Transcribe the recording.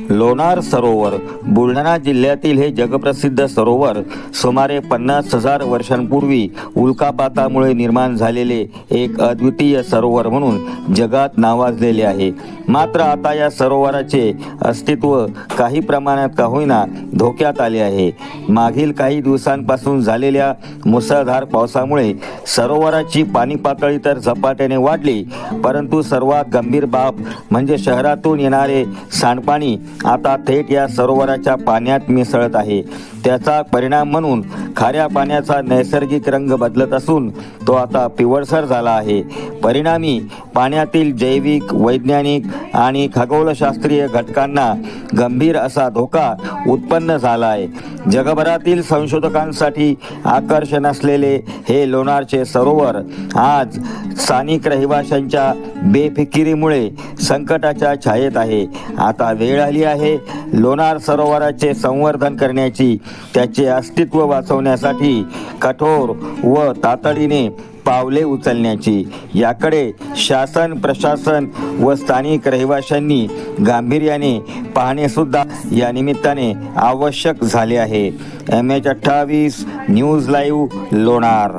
लोणार सरोवर. बुलढाणा जिल्ह्यातील हे जगप्रसिद्ध सरोवर सुमारे पन्नास हजार वर्षांपूर्वी उल्कापातामुळे निर्माण झालेले एक अद्वितीय सरोवर म्हणून जगात नावाजलेले आहे. मात्र आता या सरोवराचे अस्तित्व काही प्रमाणात का होईना धोक्यात आले आहे. मागील काही दिवसांपासून झालेल्या मुसळधार पावसामुळे सरोवराची पाणी पातळी तर झपाट्याने वाढली परंतु सर्वात गंभीर बाब म्हणजे शहरातून येणारे सांडपाणी आता थेट या सरोवराच्या पाण्यात मिसळत आहे. त्याचा परिणाम म्हणून खाऱ्या पाण्याचा नैसर्गिक रंग बदलत असून तो आता पिवळसर झाला आहे. परिणामी पाण्यातील जैविक वैज्ञानिक आणि खगोलशास्त्रीय घटकांना गंभीर असा धोका उत्पन्न झाला आहे जगभरातील संशोधकांसाठी आकर्षण असलेले हे लोणारचे सरोवर आज स्थानिक रहिवाशांच्या बेफिकिरीमुळे संकटाच्या छायेत आहे. आता वेळ आली आहे लोणार सरोवराचे संवर्धन करण्याची त्याचे अस्तित्व वाचवण्यासाठी कठोर व तातडीने पावले उचलण्याची. याकडे शासन प्रशासन व स्थानिक रहिवाशांनी गांभीर्याने पाहणे सुद्धा या निमित्ताने आवश्यक झाले आहे. एम एच अठ्ठावीस न्यूज लाईव्ह लोणार